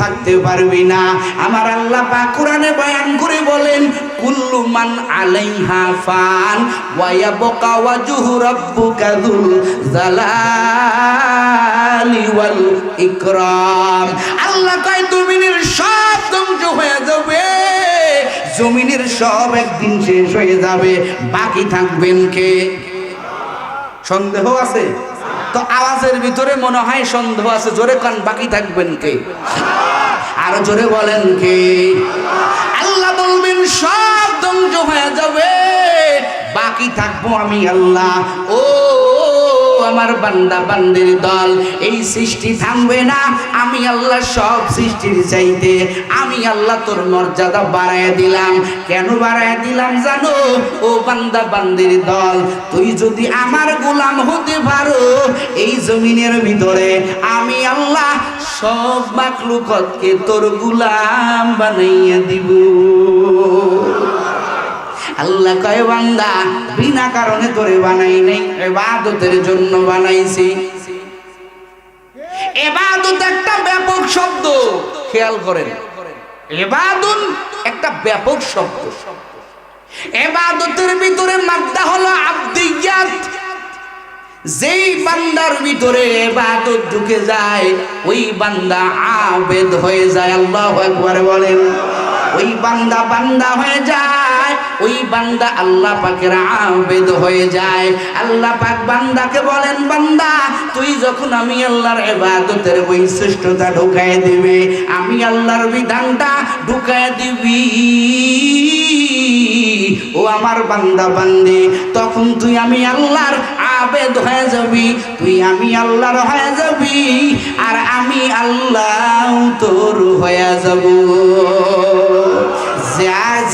থাকতে পারবি না। আমার আল্লাহ পাক কোরআনে বয়ান করে বলেন, কুল্লু মান আলাইহা ফান ওয়া ইয়াবকা ওয়াজহু রাব্বুকা যুল জালালি ওয়াল ইকরাম। আল্লাহ কয়, জমিনের সব ধ্বংস হয়ে যাবে। জমিনের সব একদিন শেষ হয়ে যাবে। বাকি থাকবেন কে? সন্দেহ আছে? তো আওয়াজের ভিতরে মনে হয় সন্দেহ আছে, জোরে কান বাকি থাকবেন কে? আর জোরে বলেন কে? আল্লাহ বলবেন, সব ধ্বংস হয়ে যাবে। বাকি থাকব আমি আল্লাহ। ও আমার বান্দা বান্দের দল। এই সৃষ্টি থামবে না। আমি আল্লাহ সব সৃষ্টির চাইতে। আমি আল্লাহ তোর মর্যাদা বাড়ায় দিলাম। কেন বাড়ায় দিলাম জানো? ও বান্দা বান্দির দল, তুই যদি আমার গোলাম হতে পারো, এই জমিনের ভিতরে আমি আল্লাহ সব মাকলুকতকে তোর গুলাম বানাইয়া দিব। আল্লাহ কয়, বান্দা, বিনা কারণে তোরে বানাই নাই, এবাদতের জন্য বানাইছি। এবাদত একটা ব্যাপক শব্দ, খেয়াল করেন। এবাদুন একটা ব্যাপক শব্দ। এবাদতের ভিতরে মাদ্দা হলো আব্দিয়াত। যেই বান্দার ভিতরে এবাদত ঢুকে যায়, ওই বান্দা আবেদ হয়ে যায়, আল্লাহ একবার বলেন। ওই বান্দা বান্দা হয়ে যায়। ওই বান্দা আল্লাহ পাকের আবেদ হয়ে যায়। আল্লাহ পাক বান্দাকে বলেন, বান্দা, তুই যখন আমি আল্লাহর এবাদতের বৈশিষ্ট্যতা ঢুকায় দিবে, আমি আল্লাহর বিধানটা ঢুকায় দিবি। ও আমার বান্দা বান্দি, তখন তুই আমি আল্লাহর আবেদ হয়ে যাবি, তুই আমি আল্লাহর হয়ে যাবি, আর আমি আল্লাহ তোর হয়ে যাব।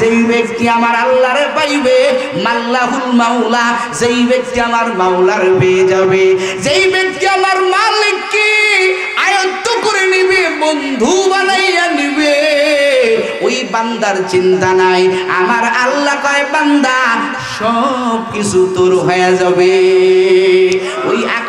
যেই ব্যক্তি আমার আল্লাহরে পাইবে, মাল্লাহুল মাওলা, যেই ব্যক্তি আমার মাওলার পেয়ে যাবে। যেই ব্যক্তি আমার মালিককে আয়ত্ত করে নিবে, বন্ধু বানাইয়া নিবে। ওই বান্দার চিন্তা নাই। আমার আল্লাহ কয়, বান্দা সব কিছু তোর হয়ে যাবে।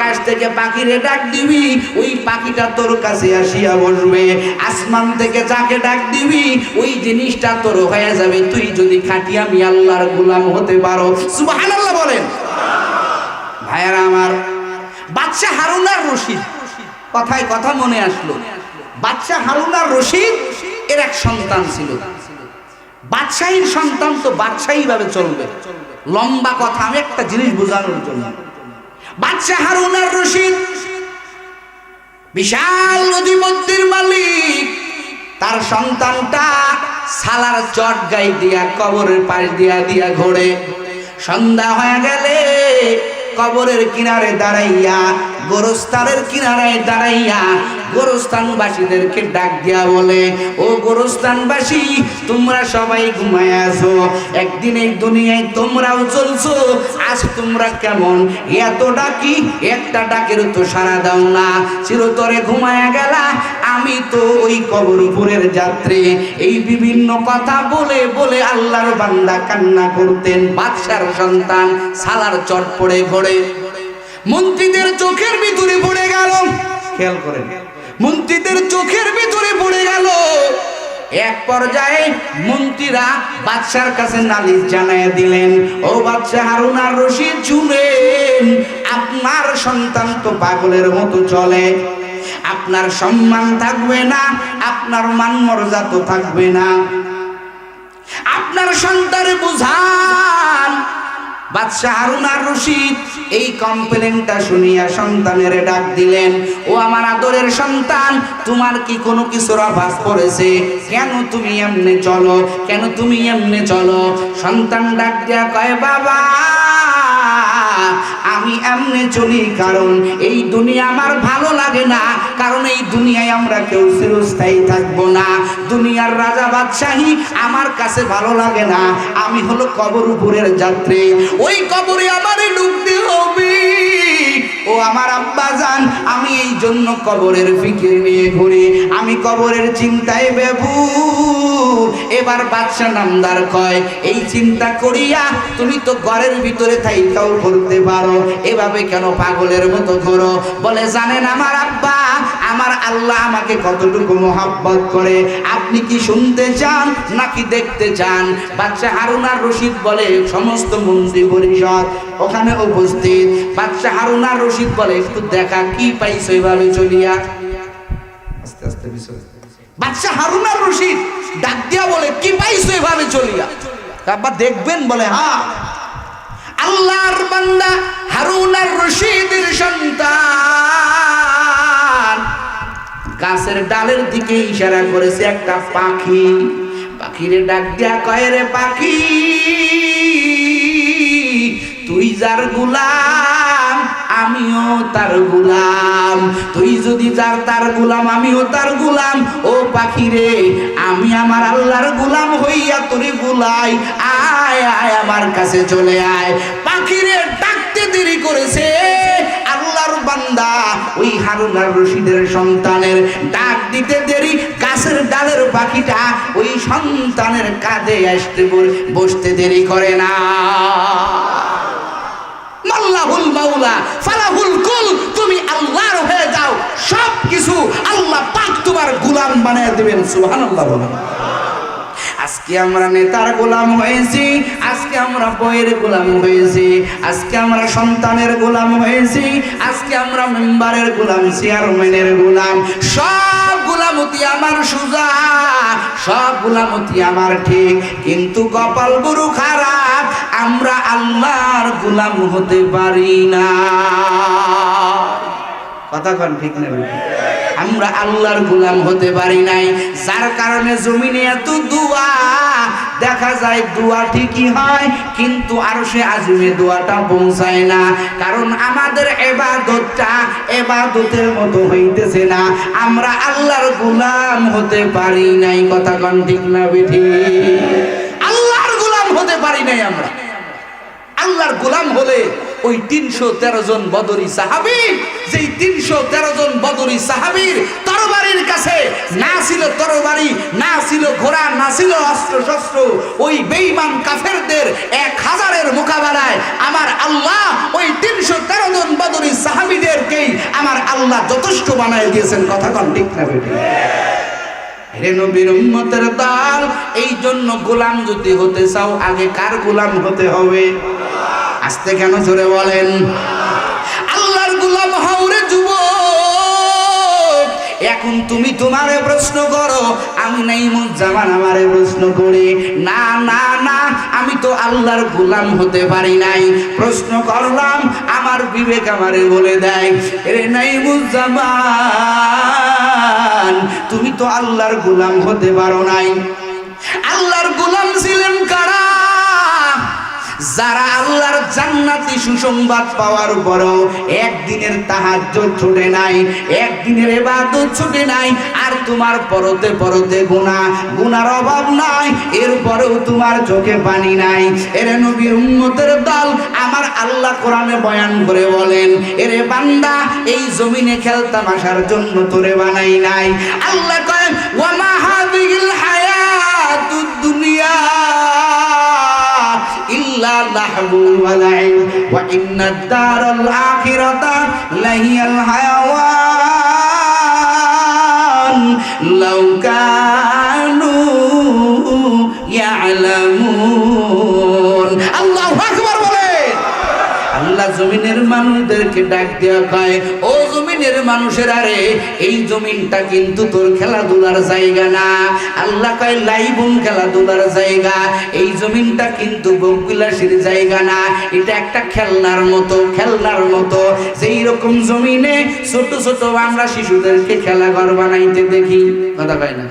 আকাশ থেকে পাখিরে ডাক দিবি, ওই পাখিটা তোর কাছে আসিয়া বসবে। আসমান থেকে যাকে ডাক দিবি, ওই জিনিসটা তোর হয়ে যাবে। তুই যদি খাটি আমি আল্লাহর গোলাম হতে পারো। সুবহানাল্লাহ বলেন। ভাইয়ারা আমার বাচ্চা হারুনার রশিদ, কথায় কথা মনে আসলো। বাচ্চা হারুনার রশিদ এর এক সন্তান ছিল। বাদশাহীর সন্তান তো বাদশাহী ভাবে চলবে। লম্বা কথা, আমি একটা জিনিস বোঝানোর জন্য। বাচ্চা হারুনার রশিদ। বিশাল নদীমন্দির মালিক, তার সন্তানটা সালার চট গাই দিয়া, কবরের পাশ দিয়া দিয়া ঘোরে। সন্ধ্যা হয়ে গেলে কবরের কিনারে দাঁড়াইয়া গোরস্থানের কিনারায় দাঁড়াইয়া গোরস্থানবাসীদেরকে ডাক দিয়া বলে, ও গোরস্থানবাসী, তোমরা সবাই ঘুমায় আসো একদিন এই দুনিয়ায় তোমরাও চলছো, আজ তোমরা কেমন? এত ডাকি, একটা ডাকের তো সারা দাও না। চিরতরে ঘুমায় গেলা, আমি তো ওই কবরপুরের যাত্রী। এই বিভিন্ন কথা বলে বলে আল্লাহর বান্দা কান্না করতেন, বাদশার সন্তান সালার চট পড়ে ঘোড়ে মন্ত্রীদের চোখের ভিতরে পড়ে গেল। খেয়াল করেন, মন্ত্রীদের চোখের ভিতরে পড়ে গেল। এক পর্যায়ে মন্ত্রীরা বাদশার কাছে নালিশ জানায় দিলেন, ও বাদশাহ হারুনার রশিদ, শুনেন, আপনার সন্তান তো পাগলের মতো চলে। আপনার সম্মান থাকবে না, আপনার মান মর্যাদা থাকবে না। আপনার সন্তানে বুঝান বাদশাহ হারুনার রশিদ এই কমপ্লেনটা শুনিয়া সন্তানের ডাক দিলেন, ও আমার আদরের সন্তান, তোমার কি কোনো কিছুর অভাব পড়েছে? কেন তুমি এমনি চলো? কেন তুমি এমনি চলো? সন্তান ডাক দিয়া কয়, বাবা আমি এমনি চলি, কারণ এই দুনিয়া আমার ভালো লাগে না। কারণ এই দুনিয়ায় আমরা কেউ চিরস্থায়ী থাকব না। দুনিয়ার রাজা বাদশাহী আমার কাছে ভালো লাগে না। আমি হলো কবর উপরের যাত্রী। ওই কবরে আমারই দিয়ে হবে। ও আমার আব্বা জান, আমি এই জন্য কবরের ফিকির নিয়ে ঘুরি। আমি কবরের চিন্তায় বেবু এবার বাদশা নামদার কয়, এই চিন্তা করিয়া তুমি তো ঘরের ভিতরে থাইকাও করতে পারো। এভাবে কেন পাগলের মতো করো বলে, জানেন আমার আব্বা, আমার আল্লাহ আমাকে কতটুকু মোহাব্বত করে। আপনি কি শুনতে চান নাকি দেখতে চান? বাচ্চা হারুন আর রশিদ বলে, সমস্ত মন্ত্রী পরিষদ ওখানে উপস্থিত। বাচ্চা হারুন আর রশিদ বলে, একটু দেখা কি পাইছো এভাবে চলিয়া? আস্তে আস্তে বিষয় বাদশাহ হারুন আর রশিদ ডাক দিয়া বলে, কি পাইছো এভাবে চলিয়া? তারপর দেখবেন বলে হ্যাঁ। আল্লাহর বান্দা হারুন আর রশিদের সন্তান। গাছের ডালের দিকে ইশারা করেছে একটা পাখি। পাখিরে ডাক দিয়া কয় রে পাখি? তুই যার গুলাম, আমিও তার গুলাম। তুই যদি যার তার গুলাম, আমিও তার গুলাম। ও পাখি রে আমি আমার আল্লাহর গুলাম হইয়া তোরে গুলাই আয় আয়, আমার কাছে চলে আয়। পাখি রে ডাকতে দেরি করেছে। আল্লাহর বান্দা, ওই হারুন আর রশিদের সন্তানের ডাক দিতে দেরি। গাছের ডালের পাখিটা ওই সন্তানের কাঁধে আসতে বসতে দেরি করে না। মাল্লাহুল মাওলা, ফালাহুল কুল, তুমি আল্লাহর হয়ে যাও সব কিছু আল্লাহ পাক তোমার গোলাম বানিয়ে দিবেন, সুবহানাল্লাহ বলেন। আজকে আমরা নেতার গোলাম হয়েছি, আজকে আমরা বইয়ের গোলাম হয়েছি, আজকে আমরা সন্তানের গোলাম হয়েছি, আজকে আমরা মেম্বারের গোলাম, চেয়ারম্যানের গোলাম সব গোলামতি আমার সুজা, সব গোলামতি আমার ঠিক, কিন্তু কপাল গুরু খারাপ, আমরা আল্লাহর গোলাম হতে পারি না কথা কন, ঠিক না? আমরা আল্লাহর গোলাম হতে পারি নাই। যার কারণে জমিনে এত দোয়া, দেখা যায় দোয়া ঠিকই হয়, কিন্তু আরও সে আজমে দোয়াটা পৌঁছায় না। কারণ আমাদের এবাদতটা এবাদতের মতো হইতেছে না। আমরা আল্লাহর গোলাম হতে পারি নাই, কথা কন ঠিক না বেঠি? আল্লাহর গোলাম হতে পারি নাই আমরা। আল্লাহর গোলাম হলে ওই তিনশো তেরো জন বদরি সাহাবি যেই তিনশো তেরো জন বদরি সাহাবির তরবারির কাছে না ছিল তরবারি, না ছিল ঘোড়া, না ছিল অস্ত্র শস্ত্র ওই বেইমান কাফেরদের এক হাজারের মোকাবেলায় আমার আল্লাহ ওই তিনশো তেরো জন বদরি সাহাবিদেরকেই আমার আল্লাহ যথেষ্ট বানায় দিয়েছেন। কথা কন ঠিক না বেটি দল এই জন্য গোলাম যদি হতে চাও, আগে কার গোলাম হতে হবে? আস্তে কেন জোরে বলেন? আল্লাহর গোলাম হাওরে যুব এখন তুমি তোমারে প্রশ্ন করো, আমি নাই জামান আমারে প্রশ্ন করি। না না না, আমি তো আল্লাহর গোলাম হতে পারি নাই। প্রশ্ন করলাম, আমার বিবেক আমারে বলে দেয় রে নাই জামান তুমি তো আল্লাহর গোলাম হতে পারো নাই। আল্লাহর গোলাম যারা আল্লাহর জান্নাতি সুসংবাদ পাওয়ার পরও একদিনের তাহাজ্জুদ ছুটে নাই, একদিনের ইবাদত ছুটে নাই, আর তোমার পরতে পরতে গুনাহ গুনার অভাব নাই, এরপরেও তোমার চোখে পানি নাই। এরে নবীর উম্মতের দল, আমার আল্লাহ কোরআনে বয়ান করে বলেন, এরে বান্দা, এই জমিনে খেলতামাশার জন্য তোরে বানাই নাই। আল্লাহ কয় ওয়ামা হাদিহিল হায়াতুদ إلا لهو ولعب وإن الدار الآخرة لهي الحيوان لو كانوا يعلمون الله أكبر বলেন আল্লাহ জমিনের মানুষদেরকে ডাক দেওয়া কয় ও জমিনের মানুষের আরে এই জমিনটা কিন্তু তোর খেলাধুলার জায়গা না। আল্লাহ কয়, লাইবুন খেলাধুলার জায়গা। এই জমিনটা কিন্তু বকুলাসীর জায়গা না। এটা একটা খেলনার মতো খেলনার মতো। সেই রকম জমিনে ছোট ছোট আমরা শিশুদেরকে খেলা ঘর বানাইতে দেখি। কথা কয় না?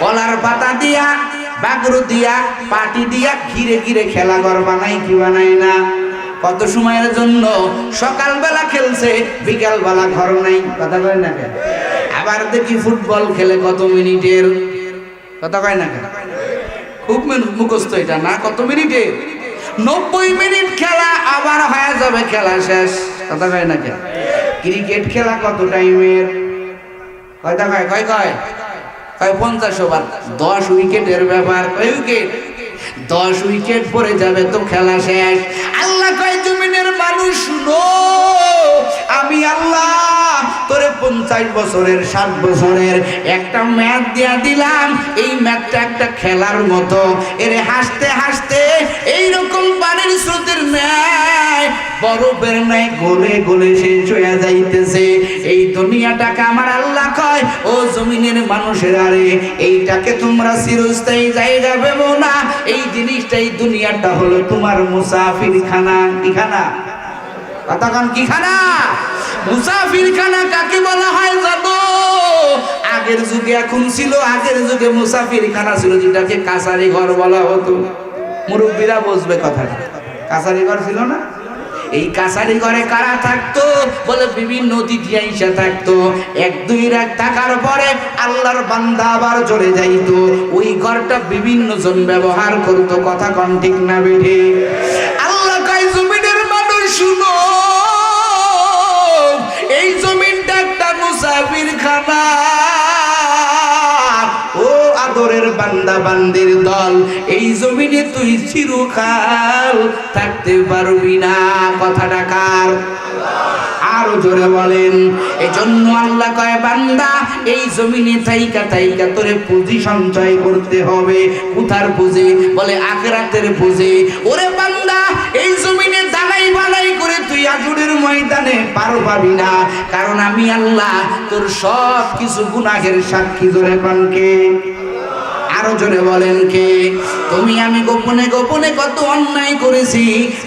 কলার পাতা দিয়া, বাগরু দিয়া, পাটি দিয়া ঘিরে ঘিরে খেলা ঘর বানাই কি বানাই না? কত সময়ের জন্য সকালবেলা খেলছে, বিকালবেলা ঘর নাই, কথা কয় না কেন? আবার দেখি ফুটবল খেলে কত মিনিটের, কথা কয় না কেন? খুব মুখস্থ এটা না, কত মিনিটের? নব্বই মিনিট খেলা আবার হয়ে যাবে, খেলা শেষ, কথা কয় না কেন? ক্রিকেট খেলা কত টাইমের? কয়টা কয় কয় কয়? কয়, পঞ্চাশ ওভার। দশ উইকেটের ব্যাপার, কয় উইকেট? দশ উইকেট পড়ে যাবে তো খেলা শেষ। আল্লাহ পঞ্চাশ বছরের, সাত বছরের একটা ম্যাচ দিয়া দিলাম। এই ম্যাচটা একটা খেলার মতো। এর হাসতে হাসতে এইরকম পানির স্রোতের ন্যায়, বরফের ন্যায় গলে গলে শেষ হয়ে যাইতেছে। এই দুনিয়াটাকে আমার আল্লাহ কয়, ও জমিনের মানুষের আরে, এইটাকে তোমরা চিরস্থায়ী জায়গা ভেবো না। এই জিনিসটাই দুনিয়াটা হলো তোমার মুসাফির খানা কি খানা? কথা কি খানা? মুসাফির খানা কাকে বলা হয় জানো? আগের যুগে এখন ছিল, আগের যুগে মুসাফির খানা ছিল, যেটাকে কাছারি ঘর বলা হতো। মুরব্বীরা বসবে কথাটা। কাছারি ঘর ছিল না? এই কাছারি ঘরে কারা থাকতো? বলে বিভিন্ন অতিথি আইসা থাকতো। এক, দুই রাত থাকার পরে আল্লাহর বান্দা আবার চলে যাইতো। ওই ঘরটা বিভিন্ন জন ব্যবহার করতো। কথা কন ঠিক না বেঠে? আল্লাহ বান্দা বান্দির দল, এই জমিনে তুই চিরকাল থাকতে পারবি না। কথাটা কার? আরও জোরে বলেন। এজন্য আল্লাহ কয়, বান্দা, এই জমিনে থাইকা থাইকা তোরে পুঁজি সঞ্চয় করতে হবে। কোথার পুঁজি? বলে আখরাতের পুঁজি। ওরে বান্দা, এই জমিনে দালাই বালাই করে তুই আজুরের ময়দানে পারো পাবি না। কারণ আমি আল্লাহ তোর সব কিছু গুনাহের সাক্ষী জোরে কনকে আরও জোরে বলেন কে? তুমি আমি গোপনে গোপনে কত অন্যায় করেছি।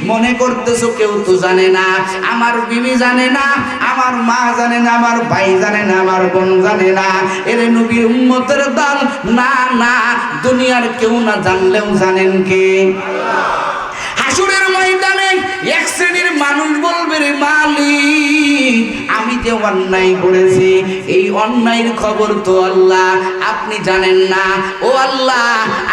মনে করতেছো কেউ তো জানে না। আমার বিবি জানে না, আমার মা জানে না, আমার ভাই জানে না, আমার বোন জানে না। এরে নবীর উম্মতের দল, না না, দুনিয়ার কেউ না জানলেও জানেন কে? হাসুরের যে অন্যায় করেছি। এই অন্যায়ের খবর তো আল্লাহ, আপনি জানেন না। ও আল্লাহ,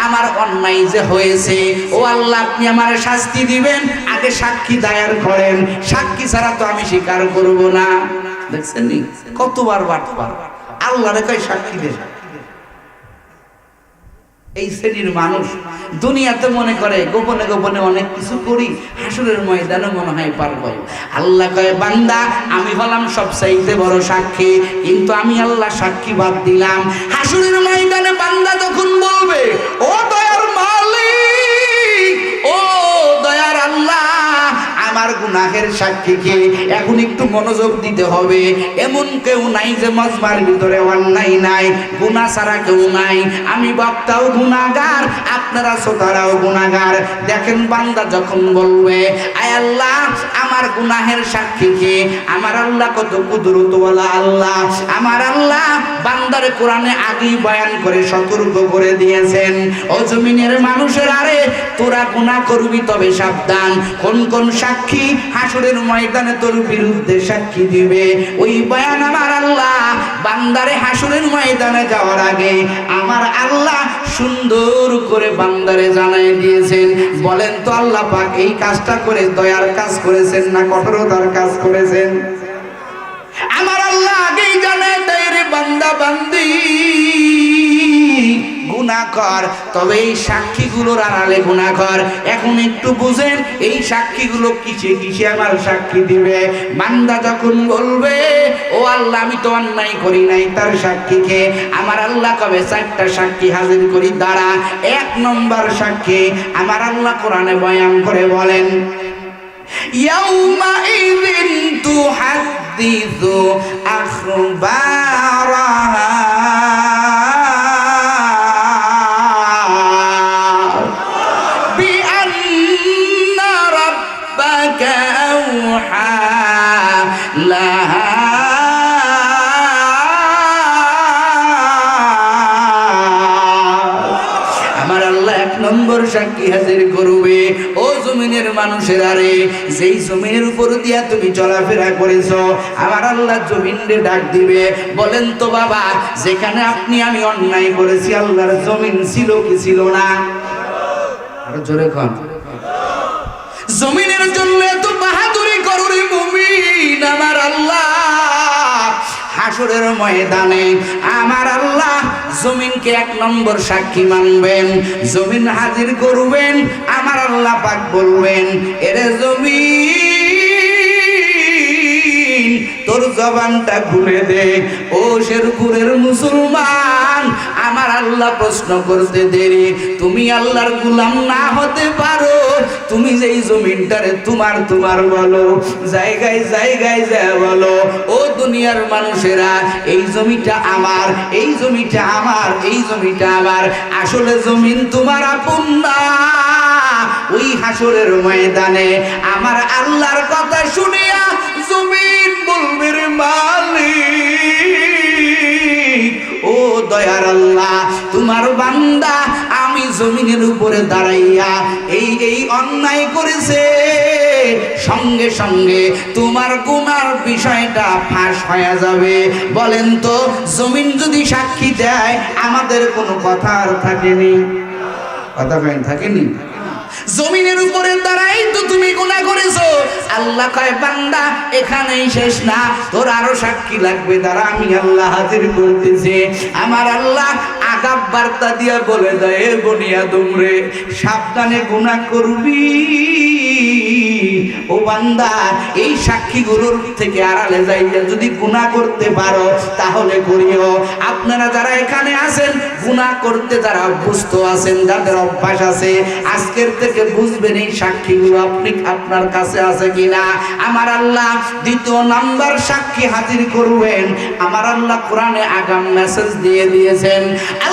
আমার অন্যায় যে হয়েছে, ও আল্লাহ, আপনি আমার শাস্তি দিবেন, আগে সাক্ষী দায়ের করেন। সাক্ষী ছাড়া তো আমি স্বীকার করব না। দেখছেন কতবার বাটবার আল্লাহ রেখায় সাক্ষী দেন? এই শ্রেণির মানুষ দুনিয়াতে মনে করে, গোপনে গোপনে অনেক কিছু করি, হাসুরের ময়দানে মনে হয় পারব। আল্লাহ কয়, বান্দা, আমি হলাম সব চাইতে বড় সাক্ষী, কিন্তু আমি আল্লাহ সাক্ষী বাদ দিলাম। হাসুরের ময়দানে বান্দা তখন সাক্ষীকে এখন একটু মনোযোগ দিতে হবে। এমন কেউ নাই যে মজমার ভিতরে অন্যায় নাই, গুনাহ ছাড়া কেউ নাই। আমি বক্তাও গুনাহগার, আপনারা শ্রোতারাও গুনাহগার। দেখেন বান্দা যখন বলবে, আয় আল্লাহ, আমার গুনাহের সাক্ষীকে আমার আল্লাহ কত কুদরতওয়ালা আল্লাহ। আমার আল্লাহ বান্দার কোরআনে আগেই বয়ান করে সতর্ক করে দিয়েছেন। ও জমিনের মানুষের আরে, তোরা গুনাহ করবি তবে সাবধান। কোন কোন সাক্ষী হাসুরের ময়দানে তোর বিরুদ্ধে সাক্ষী দিবে। ওই বয়ান আমার আল্লাহ, বান্দারে হাসুরের ময়দানে যাওয়ার আগে আমার আল্লাহ সুন্দর করে বান্দারে জানাই দিয়েছেন। বলেন তো আল্লাহ পাক এই কাজটা করে দয়ার কাজ করেছেন না কঠোরতার কাজ করেছেন? আমার আল্লাহ আগেই জানে দেয় রে বান্দা বান্দি। গুণা কর তবে এই সাক্ষীগুলোর আড়ালে গুণা কর এখন একটু বুঝেন এই সাক্ষীগুলো কিসে কিসে আমার সাক্ষী দিবে বান্দা যখন বলবে ও আল্লাহ আমি তো অন্যায় করি নাই তার সাক্ষীকে আমার আল্লাহ কবে চারটা সাক্ষী হাজির করি দাঁড়া এক নম্বর সাক্ষী আমার আল্লাহ কোরআনে বয়ান করে বলেন يومئذ تحدث أخبارها সাক্ষী হাজির করবে। ও জমিনের মানুষের আরে, যেই জমিনের উপর দিয়া তুমি চলাফেরা করেছ আমার আল্লাহ জমিনরে ডাক দিবে। বলেন তো বাবা, যেখানে আপনি, আমি অন্যায় করেছি, আল্লাহর জমিন ছিল কি ছিল না? আরও জোরে কন। জমিনের জন্য এত বাহাদুরি করো রে মুমিন, আমার আল্লাহ। হাসরের ময়দানে আমার আল্লাহ জমিনকে এক নম্বর সাক্ষী মানবেন। জমিন হাজির করবেন, আমার আল্লাহ পাক বলবেন, এরে জমিন, তোর জবানটা খুলে দে। ও শেরপুরের মুসলমান, আমার আল্লাহ প্রশ্ন করতে দেরি। তুমি আল্লাহর গুলাম না হতে পারো, তুমি যেই জমিনটারে তোমার তোমার বলো, জায়গায় জায়গায় যা বলো দুনিয়ার মানুষেরা, এই জমিটা আমার, এই জমিটা আমার, এই জমিটা আমার। আসলে জমিন তোমার আপন না। ওই হাসরের ময়দানে আমার আল্লাহর কথা শুনিয়া জমিন বলবে রে মালিক। ও দয়ার আল্লাহ, তোমার বান্দা, আমি জমিনের উপরে দাঁড়াইয়া এই এই অন্যায় করেছে। সঙ্গে সঙ্গে তোমার গুনার বিষয়টা ফাঁস হয়ে যাবে। বলেন তো, জমিন যদি সাক্ষী দেয়, আমাদের কোনো কথা আর থাকেনি। কথা কেন থাকেনি? জমিনের উপরে দাঁড়াই তো তুমি গুনাহ করেছ। আল্লাহ কয়, বান্দা, এখানেই শেষ না। তোর আরও সাক্ষী লাগবে দ্বারা আমি আল্লাহ হাজির করতেছি। আমার আল্লাহ আগাব বার্তা দিয়া বলে দেয়, "এ বনিয়া তোমরে সাবধানে গুনাহ করবি। ও বান্দা, এই সাক্ষীগুলোর থেকে আড়ালে যাইয়া যদি গুনাহ করতে পারো, তাহলে করিও। আপনারা যারা এখানে আছেন, গুনাহ করতে যারা অভ্যস্ত আছেন, যাদের অভ্যাস আছে, আজকের থেকে বুঝবেন এই সাক্ষীগুলো আপনি, আপনার কাছে আছে কিনা। আমার আল্লাহ দ্বিতীয় নাম্বার সাক্ষী হাজির করবেন। আমার আল্লাহ কোরআনে আগাম মেসেজ দিয়ে দিয়েছেন আল্লাহ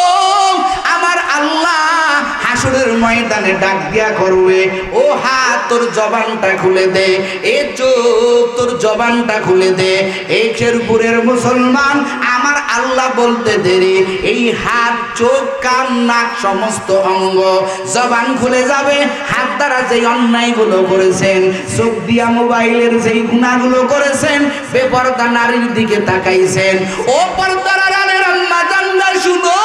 হাসুরের ময়দানে ডাক দিয়া করবে, ও হাত, তোর জবানটা খুলে দে, এ চোখ, তোর জবানটা খুলে দে এই শেরপুরের মুসলমান, আমার আল্লাহ বলতে দেরি, এই হাত, চোখ, কান, নাক সমস্ত অঙ্গ, জবান খুলে যাবে, হাত দ্বারা যেই অন্যায়গুলো করেছেন, চোখ দিয়া মোবাইলের যেই গুণাগুলো করেছেন, বেপরদা নারীর দিকে তাকাইছেন, ও পর্দার আম্মা জান্না শুনো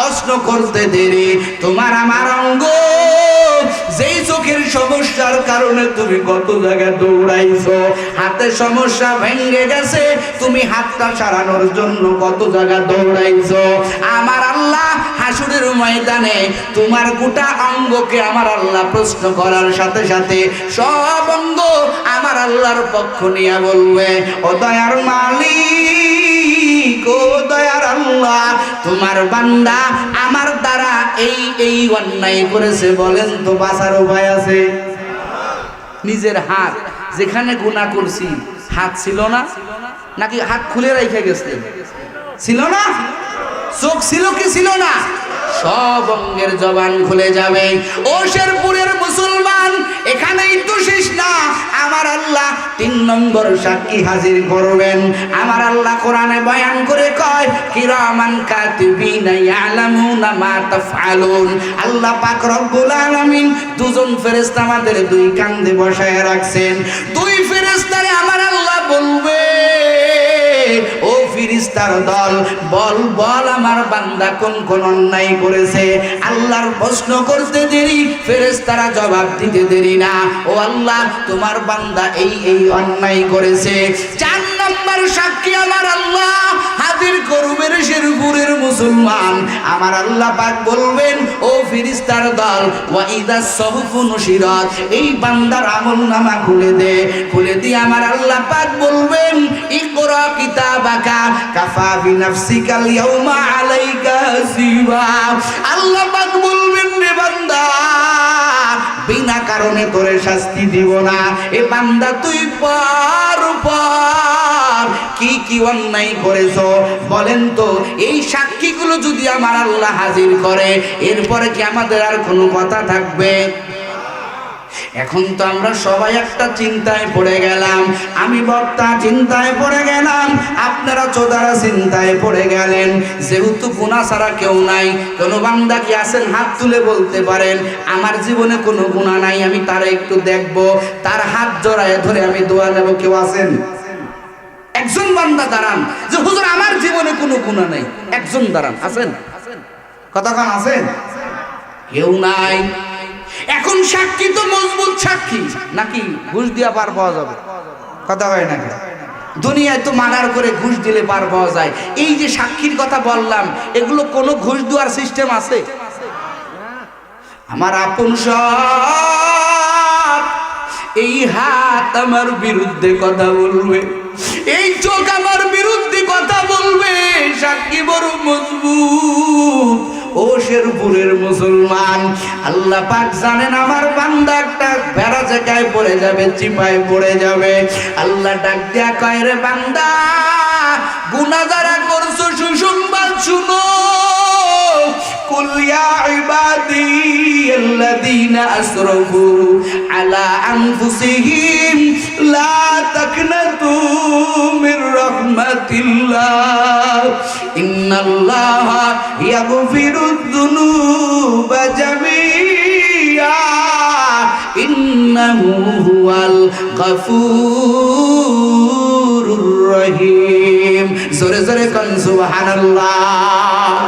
প্রশ্ন করতে দেরি। তোমার আমার অঙ্গ। যেই চোখের সমস্যার কারণে তুমি কত জায়গায় দৌড়াইছো, হাতে সমস্যা ভেঙে গেছে, তুমি হাতটা সারানোর জন্য কত জায়গা দৌড়াইছো। আমার আল্লাহ হাসুরের ময়দানে তোমার গোটা অঙ্গকে আমার আল্লাহ প্রশ্ন করার সাথে সাথে সব অঙ্গ আমার আল্লাহর পক্ষ নিয়ে বলবে, ও দয়ার মালিক, ও আল্লাহ তোমার বান্দা আমার দ্বারা এই এই অন্যায় করেছে, বলেন তো বাঁচার উপায় আছে? নিজের হাত, যেখানে গুণা করছি, হাত ছিল না? নাকি হাত খুলে রেখে গেছে? ছিল না? চোখ ছিল কি ছিল না? সব অঙ্গের জবান খুলে যাবে। ও শেরপুরের মুসলমান, এখানেই তো শেষ না। আমার আল্লাহ তিন নম্বর সাক্ষী হাজির করবেন। আমার আল্লাহ কোরআনে বয়ান করে কয়, কিরামান কাতিবিনা ইয়ালামুনা মা তাফআলুন। আল্লাহ পাক রব্বুল আলামিন দুজন ফেরেশতা আমাদের দুই কান্দে বসায় রাখছেন। দুই ফেরেশতারে আমার আল্লাহ বলবে, ও ফিরিস্তার দল, বল বল আমার বান্দা কোন কোন অন্যায় করেছে? আল্লাহর প্রশ্ন করতে দেরি ফেরেস্তারা জবাব দিতে দেরি না। ও আল্লাহ, তোমার বান্দা এই এই অন্যায় করেছে। চার নম্বর সাক্ষী আমার আল্লাহ হাজির করবেন শেরপুরের মুসলমান। আমার আল্লাহ পাক বলবেন, ও ফিরিস্তার দল, ওয়াইদা সহফু নসিরত এই বান্দার আমল নামা খুলে দে। খুলে দিয়ে আমার আল্লাহ পাক বলবেন, ইকরা কিতাবাকা কাফা বিনাফসিকাল ইয়াউমা আলাইকা হাসিবা আল্লাহ পাক বলবেন, রে বান্দা, বিনা কারণে তোরে শাস্তি দিব না। এ বান্দা, তুই পার পার। কি কি অন্যায় করেছ? বলেন তো, এই সাক্ষীগুলো যদি আমার আল্লাহ হাজির করে, এরপরে কি আমাদের আর কোনো কথা থাকবে? এখন তো আমরা সবাই একটা চিন্তায় পড়ে গেলাম। আমি বক্তা চিন্তায় পড়ে গেলাম, আপনারা চোদারা চিন্তায় পড়ে গেলেন। যেহেতু গুণা ছাড়া কেউ নাই, কোনো বান্দা কি আছেন হাত তুলে বলতে পারেন? আমার জীবনে কোনো গুণা নাই, আমি তারা একটু দেখব। তার হাত জড়ায় ধরে আমি দোয়া নেব, কেউ আছেন? একজন বান্দা দাঁড়ান, যে হুজুর, আমার জীবনে কোনো গুণা নাই। একজন দাঁড়ান, আছেন? কতক্ষণ আছেন? কেউ নাই। এখন সাক্ষী তো মজবুত সাক্ষী। নাকি ঘুষ দিয়া পার পাওয়া যাবে? কথা হয় নাকি? দুনিয়ায় তো মার্ডার করে ঘুষ দিলে পার পাওয়া যায়। এই যে সাক্ষীর কথা বললাম, এগুলো কোনো ঘুষ দেওয়ার সিস্টেম আছে? আমার আপন এই হাত আমার বিরুদ্ধে কথা বলবে। এই চোখ আমার বিরুদ্ধে কথা বলবে, সাক্ষী বড় মজবুত। ও শেরপুরের মুসলমান। আল্লাহ পাক জানেন আমার বান্দা একটা ভেড়া জায়গায় পড়ে যাবে, চিপায় পড়ে যাবে। আল্লাহ ডাক দিয়া কয়, রে বান্দা গুনাহ যারা করছ, সুসংবাদ শুনো। قل يا عبادي الذين أسرفوا على أنفسهم لا تقنطوا من رحمة الله. إن الله يغفر الذنوب جميعا. إنه هو الغفور الرحيم. زور زور كن سبحان الله.